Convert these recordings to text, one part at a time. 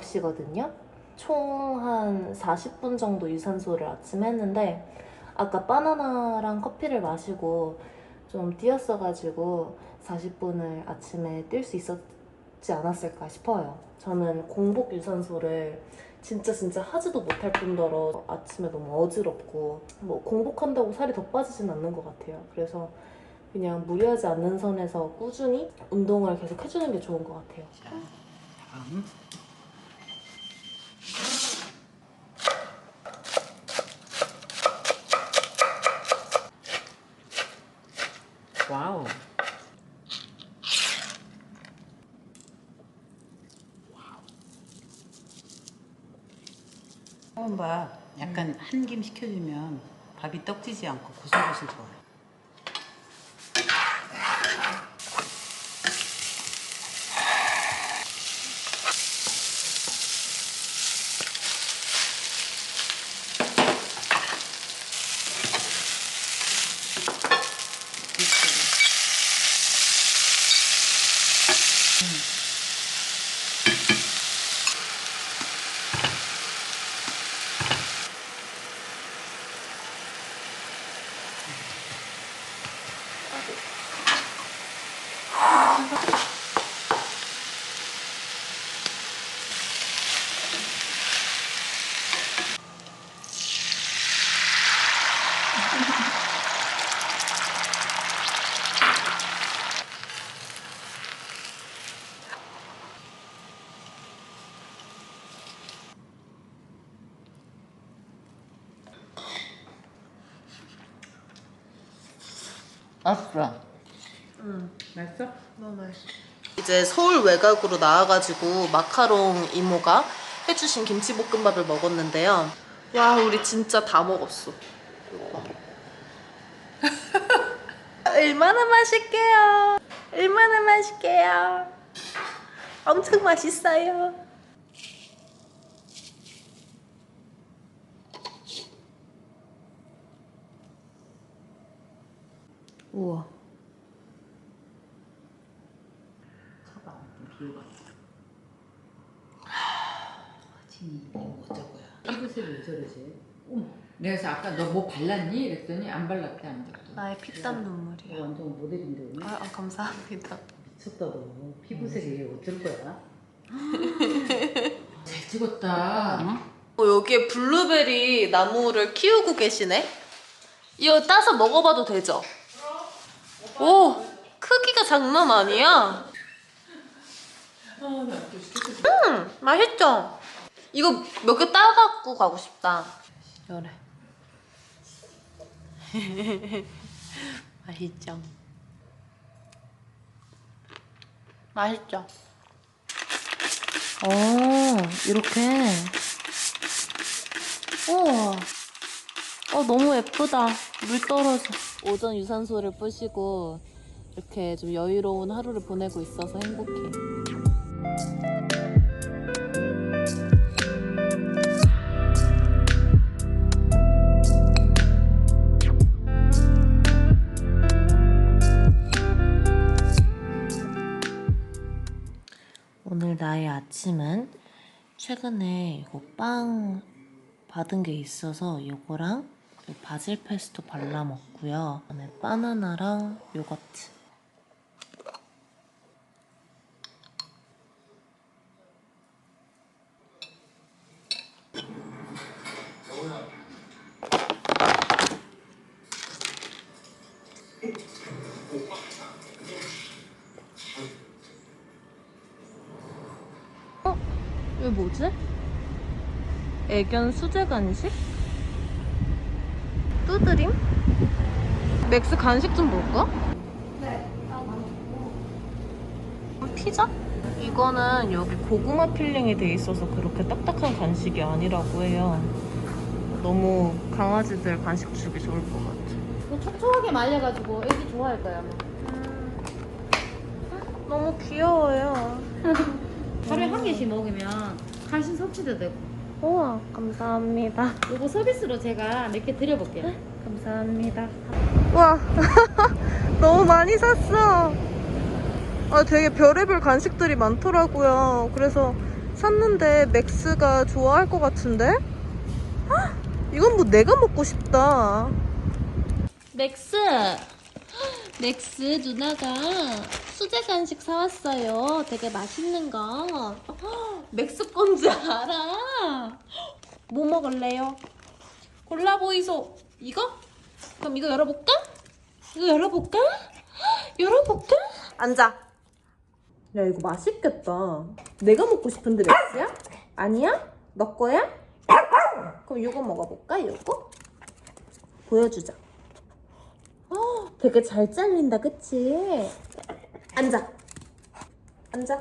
9시거든요. 총 한 40분 정도 유산소를 아침에 했는데 아까 바나나랑 커피를 마시고 좀 뛰었어가지고 40분을 아침에 뛸 수 있었지 않았을까 싶어요. 저는 공복 유산소를 진짜 진짜 하지도 못할 뿐더러 아침에 너무 어지럽고 뭐 공복한다고 살이 더 빠지진 않는 것 같아요. 그래서 그냥 무리하지 않는 선에서 꾸준히 운동을 계속 해주는 게 좋은 것 같아요. 다음. 와우. 봐. 약간 한 김 시켜주면 밥이 떡지지 않고 고슬고슬 좋아요. 아싸. 응, 맛있어? 너무 맛있어. 이제 서울 외곽으로 나와가지고 마카롱 이모가 해주신 김치볶음밥을 먹었는데요. 와, 우리 진짜 다 먹었어. 얼마나 맛있게요. 얼마나 맛있게요. 엄청 맛있어요. 우와. 봐봐. 비호가. 진이 이거 어쩌고야. 피부색이 왜 저러지? 어머. 내가 그래서 아까 너 뭐 발랐니? 이랬더니 안 발랐대 아무것도. 나의 피땀 눈물이야. 너 완전 모델인데 오늘? 아, 아, 감사합니다. 미쳤다 너. 피부색이 어쩔 거야? 잘 찍었다. 어? 어, 여기에 블루베리 나무를 키우고 계시네? 이거 따서 먹어봐도 되죠? 오! 크기가 장난 아니야. 음! 맛있죠? 이거 몇 개 따갖고 가고 싶다. 요래. 맛있죠? 맛있죠? 어, 이렇게. 우와. 어, 너무 예쁘다. 물 떨어져. 오전 유산소를 뿌시고 이렇게 좀 여유로운 하루를 보내고 있어서 행복해. 오늘 나의 아침은 최근에 이거 빵 받은 게 있어서 이거랑 이 바질 페스토 발라 먹고요. 그다음에 바나나랑 요거트. 어? 이게 뭐지? 애견 수제 간식? 뚜드림? 맥스 간식 좀 볼까? 네. 피자? 이거는 여기 고구마 필링이 돼 있어서 그렇게 딱딱한 간식이 아니라고 해요. 너무 강아지들 간식 주기 좋을 것 같아. 뭐 촉촉하게 말려가지고 애기 좋아할 거야. 아마. 너무 귀여워요. 하루에 한 개씩 먹으면 칼슘 섭취도 되고. 우와, 감사합니다. 이거 서비스로 제가 몇 개 드려볼게요. 감사합니다. 와, 너무 많이 샀어. 아, 되게 별의별 간식들이 많더라고요. 그래서 샀는데 맥스가 좋아할 것 같은데? 헉, 이건 뭐 내가 먹고 싶다. 맥스! 맥스 누나가 수제 간식 사왔어요. 되게 맛있는 거. 헉, 맥스 건지 알아. 뭐 먹을래요? 골라 보이소. 이거? 그럼 이거 열어볼까? 이거 열어볼까? 헉, 열어볼까? 앉아. 야 이거 맛있겠다. 내가 먹고 싶은데 맥스야? 아니야? 너 거야? 그럼 이거 먹어볼까? 이거? 보여주자. 어, 되게 잘 잘린다, 그치? 앉아. 앉아.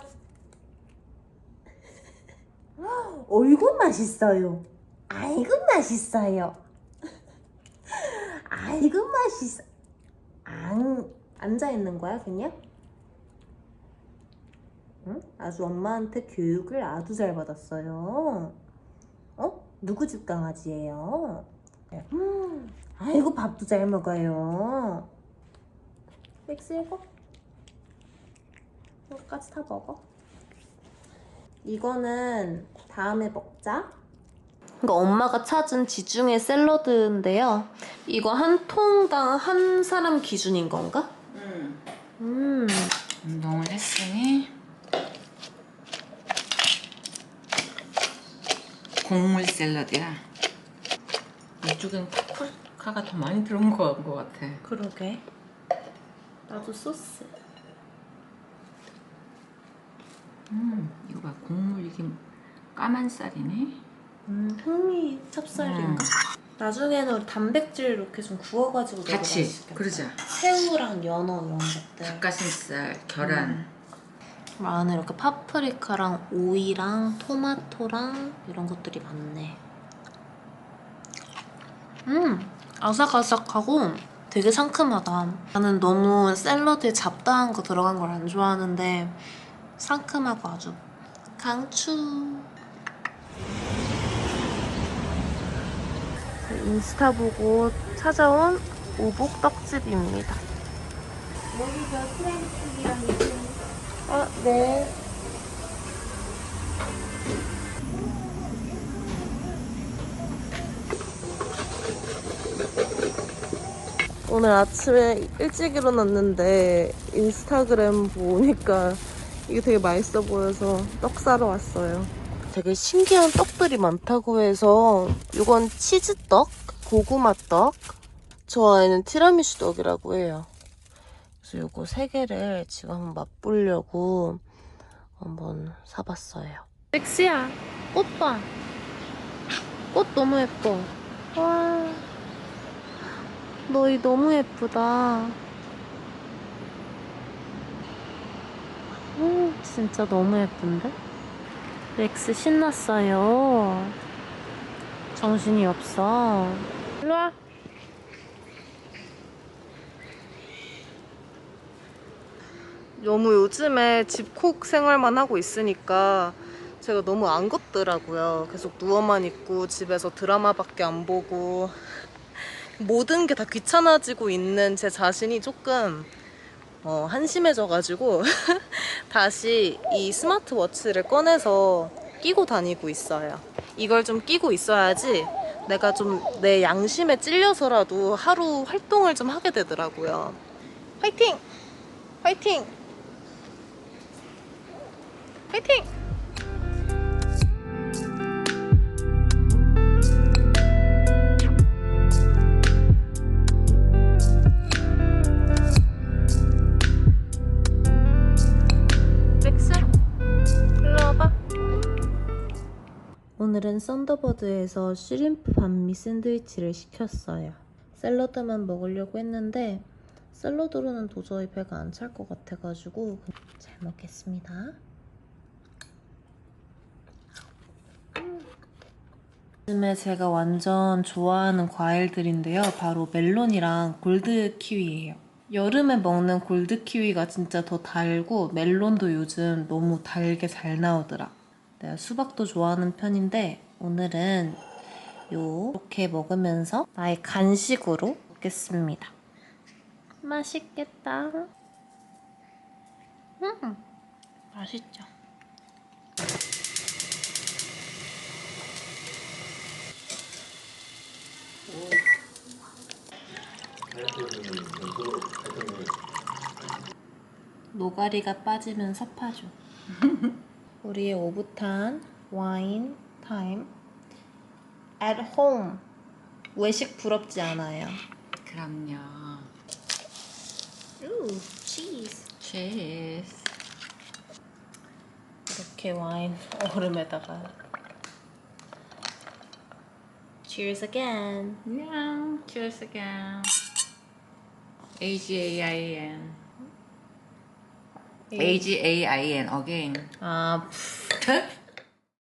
어이구 맛있어요. 아이고 맛있어요. 아이고 맛있어. 안 앉아 있는 거야 그냥? 응? 아주 엄마한테 교육을 아주 잘 받았어요. 어? 누구 집 강아지예요? 음, 아이고 밥도 잘 먹어요. 맥스 이거? 이거까지 다 먹어. 이거는 다음에 먹자. 이거 엄마가 찾은 지중해 샐러드인데요. 이거 한 통당 한 사람 기준인 건가? 응. 음. 운동을 했으니 곡물 샐러드야. 이쪽엔 파프리카가 더 많이 들어온 것 같아. 그러게. 나도 소스. 음, 이거 봐, 곡물 이게 까만 쌀이네. 음, 흑미 찹쌀인가? 나중에는 우리 단백질 이렇게 좀 구워가지고 같이 맛있겠다. 그러자. 새우랑 연어 이런 것들. 닭가슴살, 계란. 음. 안에 이렇게 파프리카랑 오이랑 토마토랑 이런 것들이 많네. 음, 아삭아삭하고 되게 상큼하다. 나는 너무 샐러드에 잡다한 거 들어간 걸 안 좋아하는데 상큼하고 아주 강추. 인스타 보고 찾아온 오복 떡집입니다. 여기가 이거 아, 네. 오늘 아침에 일찍 일어났는데 인스타그램 보니까 이게 되게 맛있어 보여서 떡 사러 왔어요. 되게 신기한 떡들이 많다고 해서 이건 치즈떡, 고구마 떡, 저 아이는 티라미수 떡이라고 해요. 그래서 요거 세 개를 지금 한번 맛보려고 한번 사봤어요. 섹시야. 꽃 봐. 꽃 너무 예뻐. 와. 너희 너무 예쁘다. 음, 진짜 너무 예쁜데? 렉스 신났어요. 정신이 없어. 일로 와. 너무 요즘에 집콕 생활만 하고 있으니까 제가 너무 안 걷더라고요. 계속 누워만 있고 집에서 드라마밖에 안 보고 모든 게 다 귀찮아지고 있는 제 자신이 조금 어, 한심해져가지고 다시 이 스마트워치를 꺼내서 끼고 다니고 있어요. 이걸 좀 끼고 있어야지 내가 좀 내 양심에 찔려서라도 하루 활동을 좀 하게 되더라고요. 화이팅! 화이팅! 화이팅! 오늘은 썬더버드에서 슈림프 반미 샌드위치를 시켰어요. 샐러드만 먹으려고 했는데 샐러드로는 도저히 배가 안 찰 것 같아가지고 잘 먹겠습니다. 요즘에 제가 완전 좋아하는 과일들인데요. 바로 멜론이랑 골드 키위예요. 여름에 먹는 골드 키위가 진짜 더 달고 멜론도 요즘 너무 달게 잘 나오더라. 내가 수박도 좋아하는 편인데 오늘은 요렇게 먹으면서 나의 간식으로 먹겠습니다. 맛있겠다. 맛있죠. 노가리가 빠지면 섭하죠. 우리의 오붓한 와인 타임. At home. 외식 부럽지 않아요. 그럼요. 우, 치즈. cheers. 이렇게 와인 얼음에다가. Cheers again. Yeah, cheers again. A G A I N. A G A I N again. 아,